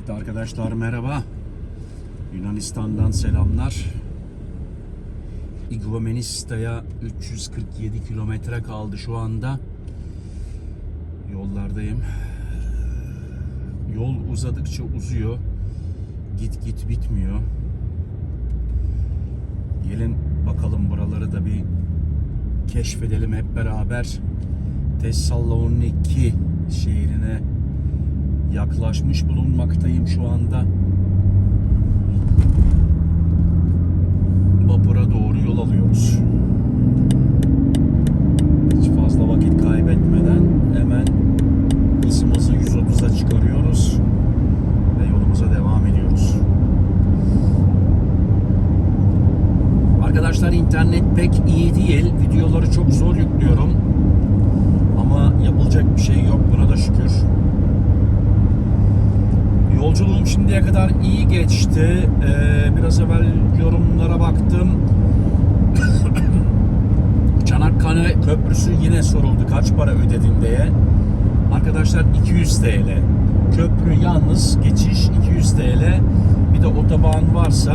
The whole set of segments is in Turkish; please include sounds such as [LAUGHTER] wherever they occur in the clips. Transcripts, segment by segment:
Evet arkadaşlar merhaba. Yunanistan'dan selamlar. Igoumenista'ya 347 kilometre kaldı şu anda. Yollardayım. Yol uzadıkça uzuyor. Git git bitmiyor. Gelin bakalım buraları da bir keşfedelim hep beraber. Thessaloniki şehrine yaklaşmış bulunmaktayım şu anda. Vapura doğru yol alıyoruz. Hiç fazla vakit kaybetmeden hemen hızımızı 130'a çıkarıyoruz ve yolumuza devam ediyoruz. Arkadaşlar internet pek iyi değil. Videoları çok zor yüklüyorum. Ama yapılacak bir şey yok. Buna da şükür. Yolculuğum şimdiye kadar iyi geçti. Ee, biraz evvel yorumlara baktım. Çanakkale Köprüsü yine soruldu kaç para ödedin diye. Arkadaşlar 200 TL. Köprü yalnız geçiş 200 TL. Bir de otoban varsa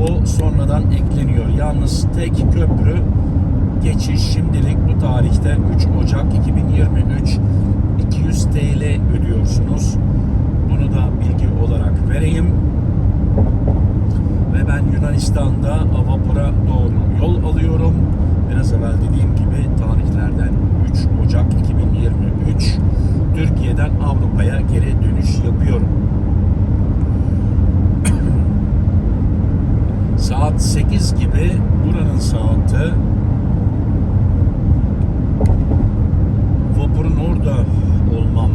o sonradan ekleniyor. Yalnız tek köprü geçiş şimdilik bu tarihte 3 Ocak 2023 200 TL ödüyorsunuz. Bunu da bilgi olarak vereyim. Ve ben Yunanistan'da vapura doğru yol alıyorum. Biraz evvel dediğim gibi tarihlerden 3 Ocak 2023 Türkiye'den Avrupa'ya geri dönüş yapıyorum. [COUGHS] Saat 8 gibi buranın saati vapurun orada olmam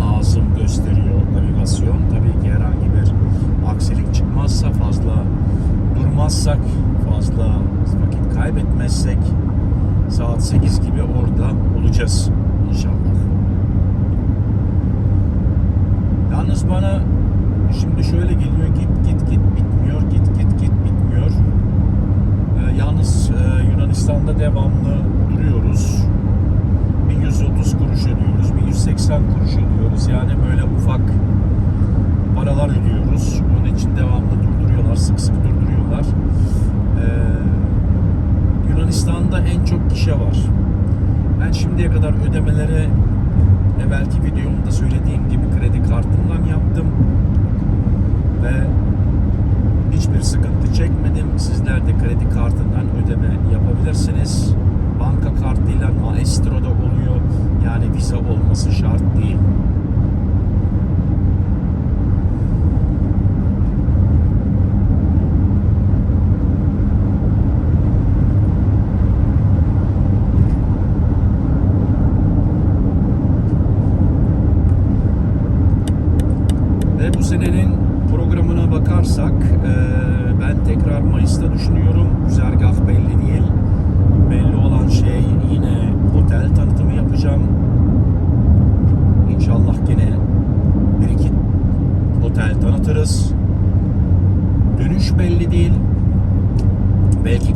lazım gösteriyor navigasyon. Tabii ki herhangi bir aksilik çıkmazsa fazla durmazsak fazla vakit kaybetmezsek saat 8 gibi orada olacağız It is.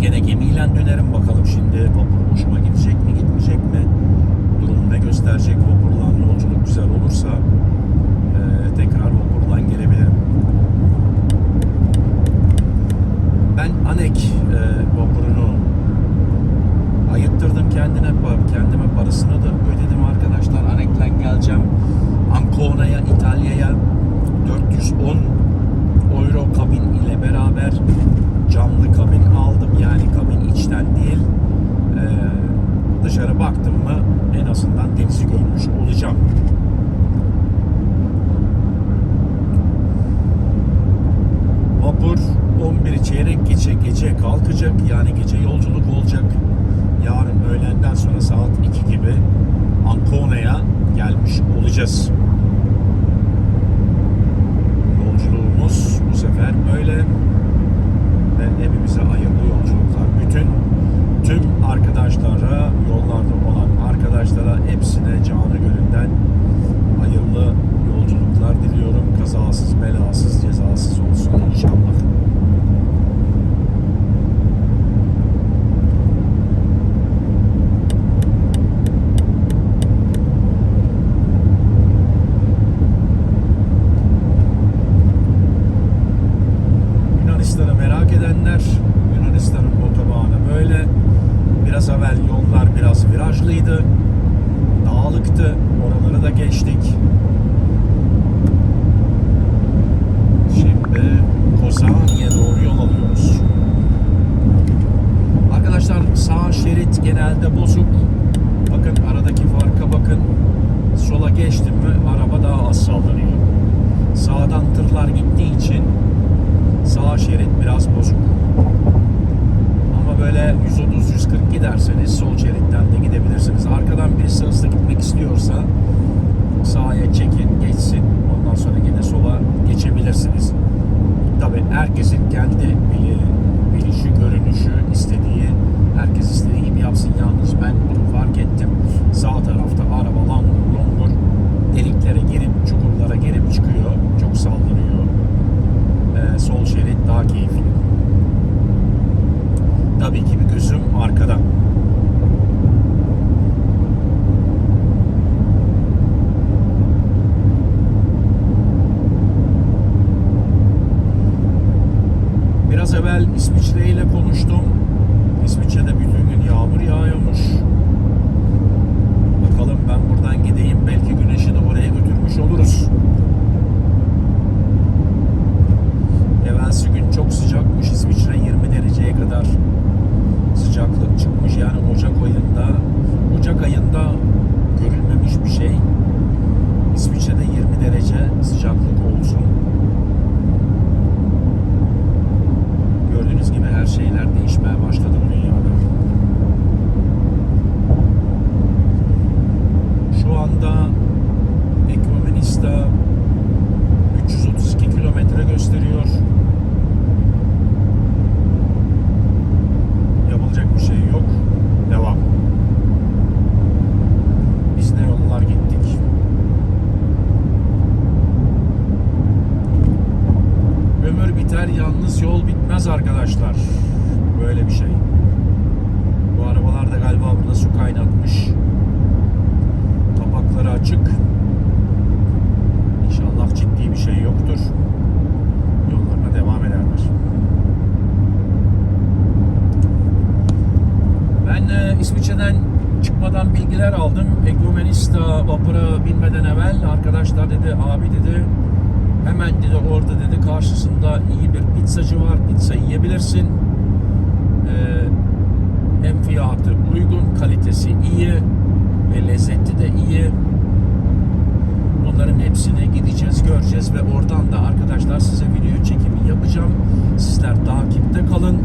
Gene gemiyle dönerim bakalım şimdi vapur hoşuma gidecek mi gitmeyecek mi? Durum ne gösterecek vapurla yolculuk güzel olursa eee, tekrar vapurla gelebilirim. Ben Anek e, vapurunu ayıttırdım kendine kendime parasını da ödedim arkadaşlar. Anek'ten geleceğim. Ancona'ya, İtalya'ya 410 euro kabin ile beraber camlı kabin aldım. Yani kabin içten değil. E, dışarı baktım mı en azından denizi görmüş olacağım. Vapur 11 çeyrek geçe gece kalkacak. Yani gece yolculuk olacak. Yarın öğlenden sonra saat 2 gibi Ancona'ya gelmiş olacağız. olabilir. Yunanistan'ın otobanı böyle. Biraz evvel yollar biraz virajlıydı. Dağlıktı. Oraları da geçtik. Şimdi Kozani'ye doğru yol alıyoruz. Arkadaşlar sağ şerit genelde bozuk. Bakın aradaki farka bakın. Sola geçtim mi araba daha az sallanıyor. Sağdan tırlar gittiği için sağ şerit biraz bozuk. Ama böyle 130-140 giderseniz sol şeritten de gidebilirsiniz. Arkadan birisi hızlı gitmek istiyorsa sağa çekin, geçsin. Ondan sonra yine sola geçebilirsiniz. Tabi herkesin kendi bili, bilişi, görünüşü, istediği, herkes istediği gibi yapsın. Yalnız ben bunu fark ettim. Sağ tarafta araba langur longur deliklere girip, çukurlara girip çıkıyor. Çok sallanıyor. Ee, sol şerit daha keyifli. Tabii ki bir gözüm arkada. Biraz evvel İsviçre ile konuştum. İsviçre'de bütün gün yağmur yağıyormuş. Bakalım ben buradan gideyim. Belki güneşi de oraya götürmüş oluruz. Evvelsi gün çok sıcakmış. İsviçre 20 dereceye kadar sıcaklık çıkmış. Yani Ocak ayında Ocak ayında görülmemiş bir şey. İsviçre'de 20 derece sıcaklık olsun. Gördüğünüz gibi her şeyler değişmeye başladı bu dünyada. Şu anda Ekomenista 332 kilometre gösteriyor. Yapılacak bir şey yok. Devam. Biz ne yollar gittik. Ömür biter yalnız yol bitmez arkadaşlar. Böyle bir şey. Bu arabalar da galiba burada su kaynatmış. Kapakları açık. İnşallah ciddi bir şey yoktur. Yollarına devam ederler. Ben e, İsviçre'den çıkmadan bilgiler aldım. Egomenista vapura binmeden evvel arkadaşlar dedi, abi dedi hemen dedi orada dedi karşısında iyi bir pizzacı var. Pizza yiyebilirsin. Ee, hem fiyatı uygun, kalitesi iyi ve lezzeti de iyi. Onların hepsini gideceğiz, göreceğiz ve oradan da arkadaşlar size video çekimi yapacağım. Sizler takipte kalın.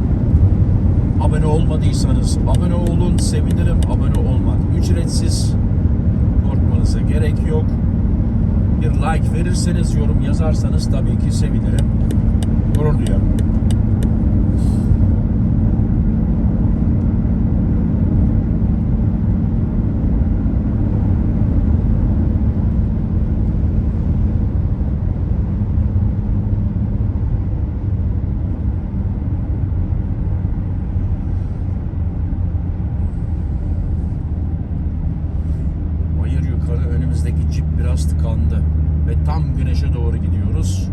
Abone olmadıysanız abone olun, sevinirim. Abone olmak ücretsiz. Korkmanıza gerek yok. Bir like verirseniz, yorum yazarsanız tabii ki sevinirim. Gurur duyarım. Yukarı önümüzdeki cip biraz tıkandı. Ve tam güneşe doğru gidiyoruz.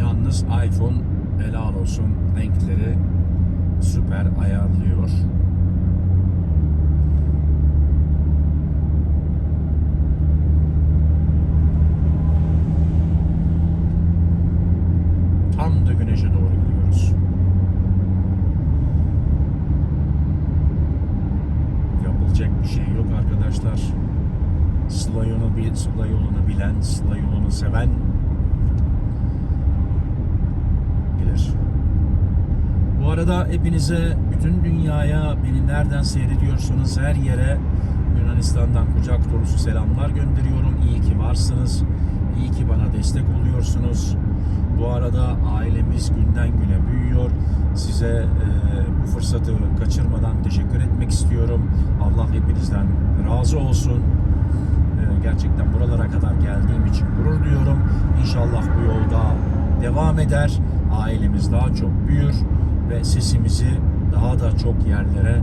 Yalnız iPhone helal olsun renkleri süper ayarlıyor. Tam da güneşe doğru gidiyoruz. Yapılacak bir şey yok arkadaşlar. Sıla yolunu, bil- Sıla yolunu bilen, Sıla yolunu seven bilir. Bu hepinize, bütün dünyaya beni nereden seyrediyorsunuz her yere Yunanistan'dan kucak dolusu selamlar gönderiyorum. İyi ki varsınız. İyi ki bana destek oluyorsunuz. Bu arada ailemiz günden güne büyüyor. Size e, bu fırsatı kaçırmadan teşekkür etmek istiyorum. Allah hepinizden razı olsun. Ee, gerçekten buralara kadar geldiğim için gurur duyuyorum. İnşallah bu yolda devam eder. Ailemiz daha çok büyür ve sesimizi daha da çok yerlere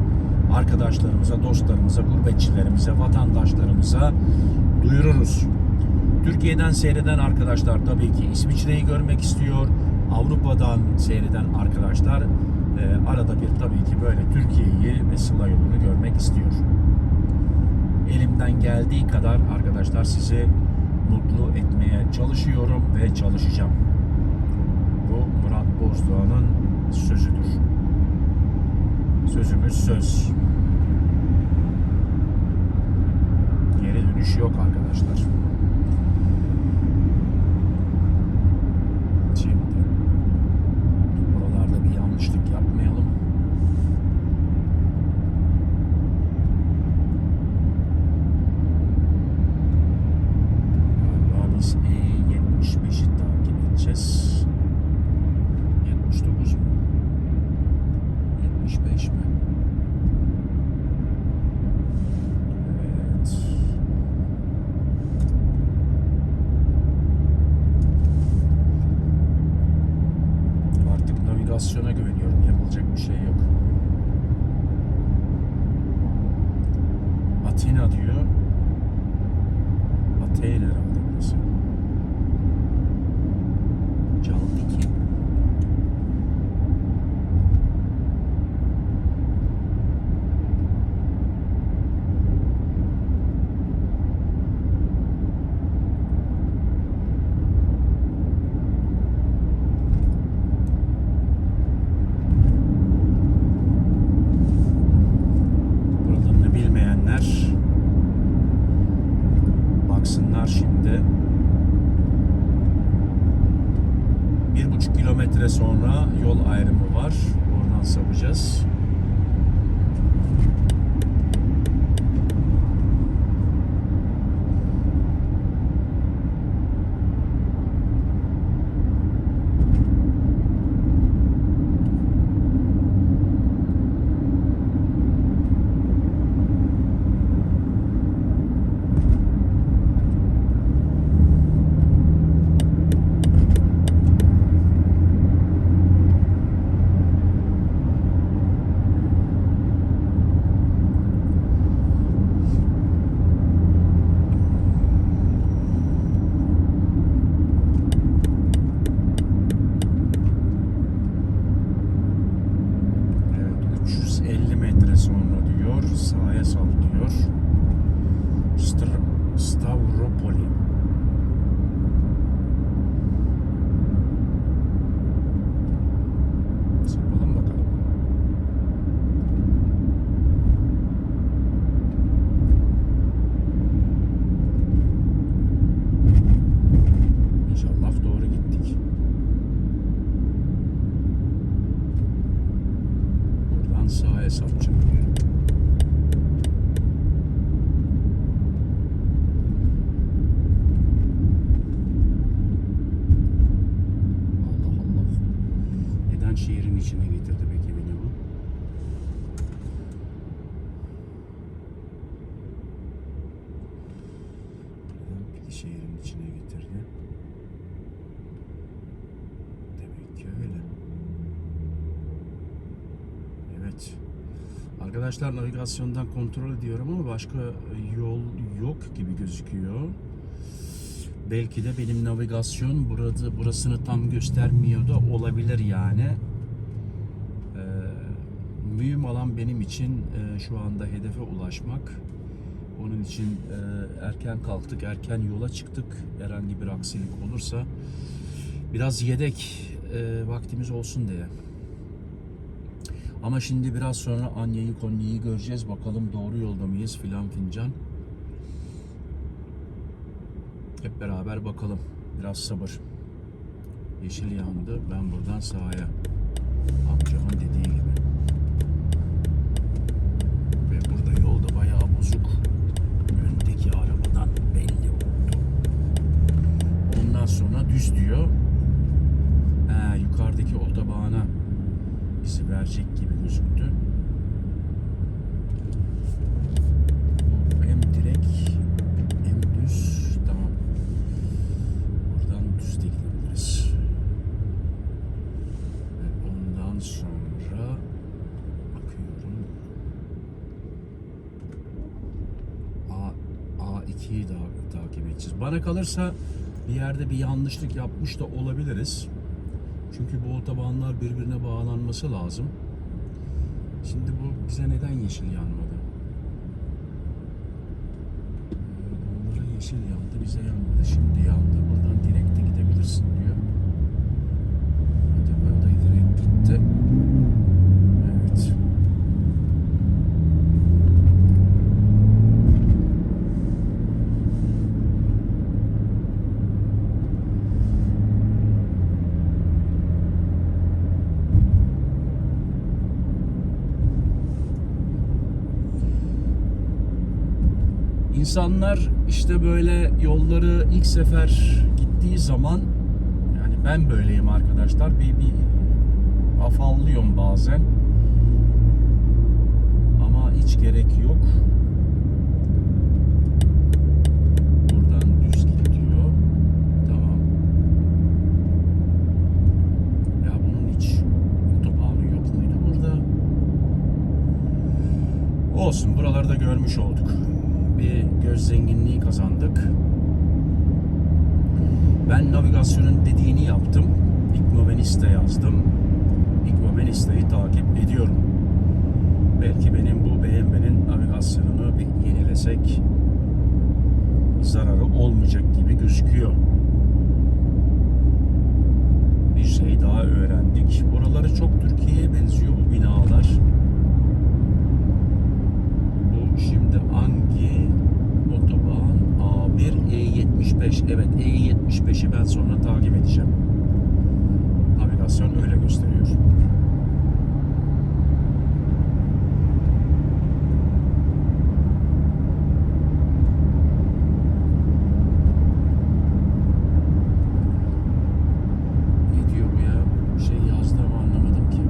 arkadaşlarımıza, dostlarımıza, gurbetçilerimize, vatandaşlarımıza duyururuz. Türkiye'den seyreden arkadaşlar tabii ki İsviçre'yi görmek istiyor. Avrupa'dan seyreden arkadaşlar e, arada bir tabii ki böyle Türkiye'yi ve Sıla yolunu görmek istiyor elimden geldiği kadar arkadaşlar sizi mutlu etmeye çalışıyorum ve çalışacağım. Bu Murat Bozdoğan'ın sözüdür. Sözümüz söz. Geri dönüş yok arkadaşlar. Arkadaşlar navigasyondan kontrol ediyorum ama başka yol yok gibi gözüküyor. Belki de benim navigasyon burada burasını tam göstermiyor da olabilir yani. Ee, mühim olan benim için e, şu anda hedefe ulaşmak. Onun için e, erken kalktık, erken yola çıktık. Herhangi bir aksilik olursa biraz yedek e, vaktimiz olsun diye. Ama şimdi biraz sonra Anya'yı Konya'yı göreceğiz. Bakalım doğru yolda mıyız filan fincan. Hep beraber bakalım. Biraz sabır. Yeşil yandı. Ben buradan sağa. Amcamın dediği gibi. Ve burada yolda bayağı bozuk. Öndeki arabadan belli oldu. Ondan sonra düz diyor. Ha, yukarıdaki otobana bizi verecek gibi gözüktü. Bu hem direk hem düz. Tamam. Buradan düz de gidebiliriz. Ve ondan sonra bakıyorum. A, A2'yi daha takip edeceğiz. Bana kalırsa bir yerde bir yanlışlık yapmış da olabiliriz. Çünkü bu otobanlar birbirine bağlanması lazım. Şimdi bu bize neden yeşil yanmadı? Onlara yeşil yandı, bize yanmadı. Şimdi yandı. Buradan direkte gidebilirsin diyor. Hadi burada direkt gitti. Evet. İnsanlar işte böyle yolları ilk sefer gittiği zaman yani Ben böyleyim arkadaşlar. Bir, bir afallıyorum bazen. Ama hiç gerek yok. Buradan düz git diyor. Tamam. Ya bunun hiç otobanı yok muydu burada? Olsun buraları da görmüş olduk. Zenginliği kazandık. Ben navigasyonun dediğini yaptım. Ignovenista yazdım. Ignovenista'yı takip ediyorum. Belki benim bu BMW'nin navigasyonunu bir yenilesek zararı olmayacak gibi gözüküyor. Bir şey daha öğrendik. Buraları çok Türkiye'ye benziyor bu binalar. Bu şimdi hangi otoban? A1 E75. Evet E75'i ben sonra takip edeceğim. Navigasyon öyle gösteriyor. Ne diyor bu ya? Bir şey yazdı ama anlamadım ki.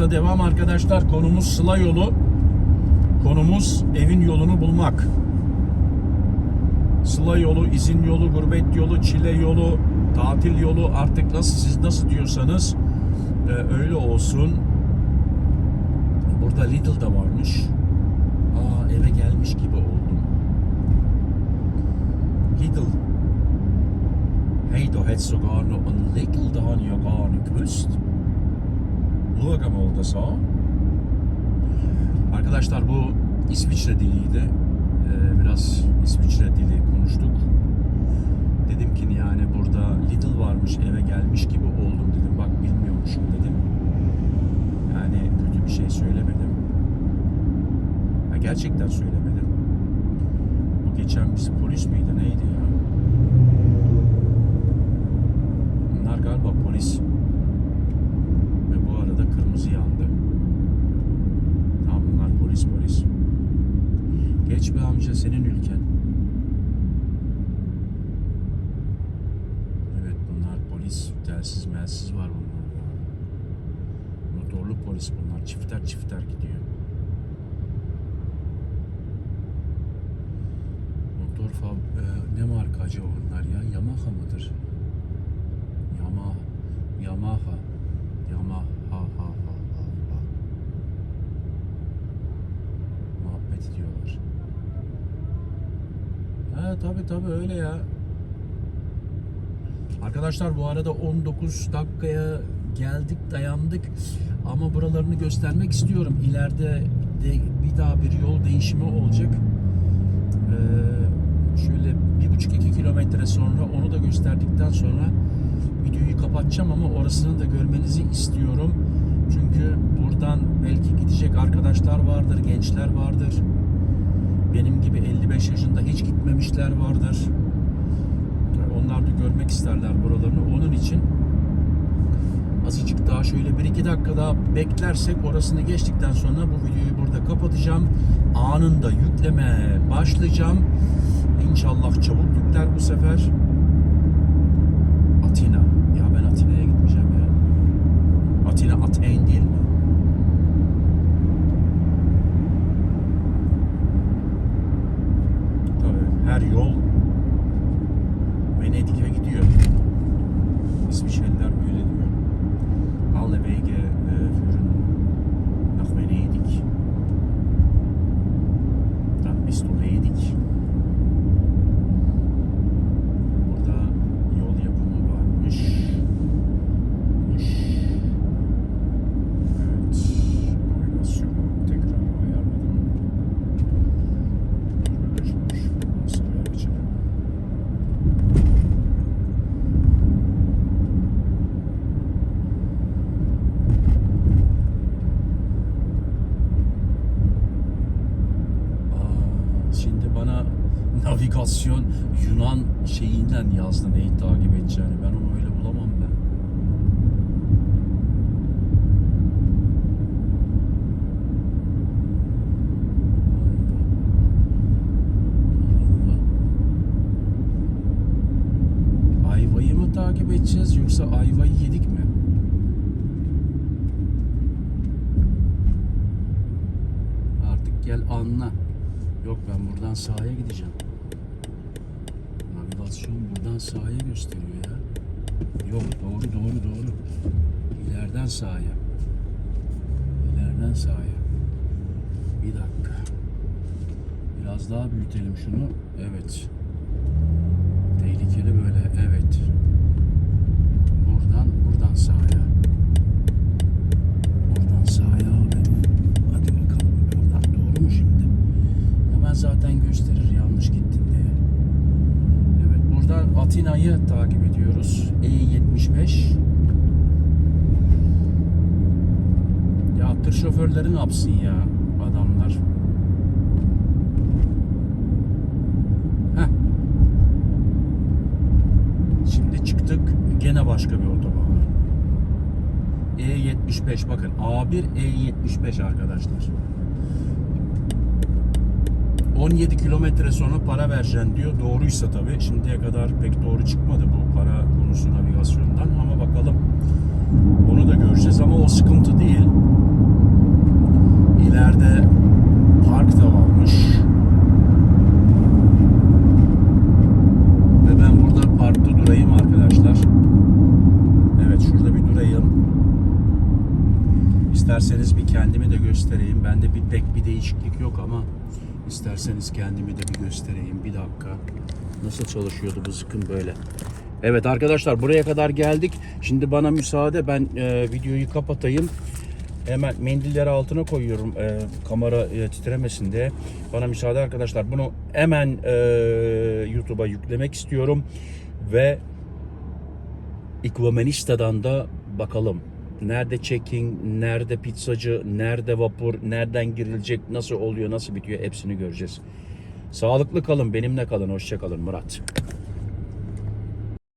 Yolumuza devam arkadaşlar. Konumuz Sıla yolu. Konumuz evin yolunu bulmak. Sıla yolu, izin yolu, gurbet yolu, çile yolu, tatil yolu artık nasıl siz nasıl diyorsanız e, öyle olsun. Burada Lidl da varmış. Aa eve gelmiş gibi oldum. Lidl. Hey, du hättest sogar noch einen Lidl, da habe ich ja gar nicht gewusst. Das an. Arkadaşlar bu İsviçre diliydi. Ee, biraz İsviçre dili konuştuk. Dedim ki yani burada Lidl varmış eve gelmiş gibi oldum dedim. Bak bilmiyormuşum dedim. Yani kötü bir şey söylemedim. Ha, gerçekten söylemedim. Bu geçen biz polis miydi neydi ya? Bunlar galiba polis. Ve bu arada kırmızı yandı. Tamam bunlar polis polis. Geç be amca senin ülken. Evet bunlar polis. Telsiz melsiz var bunlar. Motorlu polis bunlar. Çifter çifter gidiyor. Motor fab... e, ne marka acaba onlar ya? Yamaha mıdır? Yamaha. Yamaha. Yamaha. Ha ha ha ha ha. Muhabbet ediyorlar. Ha tabi tabi öyle ya. Arkadaşlar bu arada 19 dakikaya geldik dayandık ama buralarını göstermek istiyorum. İleride de bir daha bir yol değişimi olacak. Ee, şöyle bir buçuk iki kilometre sonra onu da gösterdikten sonra videoyu kapatacağım ama orasını da görmenizi istiyorum. Çünkü buradan belki gidecek arkadaşlar vardır, gençler vardır. Benim gibi 55 yaşında hiç gitmemişler vardır. Onlar da görmek isterler buralarını. Onun için azıcık daha şöyle 1-2 dakika daha beklersek orasını geçtikten sonra bu videoyu burada kapatacağım. Anında yükleme başlayacağım. İnşallah çabuk yükler bu sefer. Atina. Ya ben Atina'ya gitmeyeceğim ya. Atina Aten değil mi? Tabii her yol Venedik'e gidiyor. İsviçreliler böyle diyor. Alle Wege e, führen nach Venedig. Dann bist du ledig. Burada yol yapımı varmış. Mış. Evet. Navigasyonu tekrar ayarladım. Şöyle şunu nasıl ayarlayacağım? Aa, şimdi bana navigasyon Yunan şeyinden yazdı neyi takip edeceğini. Ben onu öyle bulamam ben. Allah. takip edeceğiz yoksa ayvayı yedik mi? Artık gel anla. Yok ben buradan sağa gideceğim. Navigasyon buradan sağa gösteriyor ya. Yok doğru doğru doğru. İleriden sağa. İleriden sağa. Bir dakika. Biraz daha büyütelim şunu. Evet. Tehlikeli böyle. Evet. Buradan buradan sağa. Buradan sağa abi. Hadi bakalım. Buradan doğru mu şimdi? Hemen zaten gösterir yanlış. Evet buradan Atina'yı takip ediyoruz. E75. Ya tır şoförleri ne yapsın ya adamlar? Heh. Şimdi çıktık gene başka bir otoban. E75 bakın A1 E75 arkadaşlar. 17 kilometre sonra para vereceksin diyor. Doğruysa tabii. Şimdiye kadar pek doğru çıkmadı bu para konusu navigasyondan ama bakalım. Onu da göreceğiz ama o sıkıntı değil. İleride park da varmış. Ve ben burada parkta durayım arkadaşlar. Evet şurada bir durayım. İsterseniz bir kendimi de göstereyim. Bende bir pek bir değişiklik yok ama isterseniz kendimi de bir göstereyim. Bir dakika. Nasıl çalışıyordu bu zıkım böyle? Evet arkadaşlar buraya kadar geldik. Şimdi bana müsaade ben e, videoyu kapatayım. Hemen mendilleri altına koyuyorum e, kamera e, titremesin diye. Bana müsaade arkadaşlar. Bunu hemen e, YouTube'a yüklemek istiyorum. Ve Iguamenista'dan da bakalım. Nerede checking, nerede pizzacı, nerede vapur, nereden girilecek, nasıl oluyor, nasıl bitiyor hepsini göreceğiz. Sağlıklı kalın, benimle kalın, hoşça kalın Murat.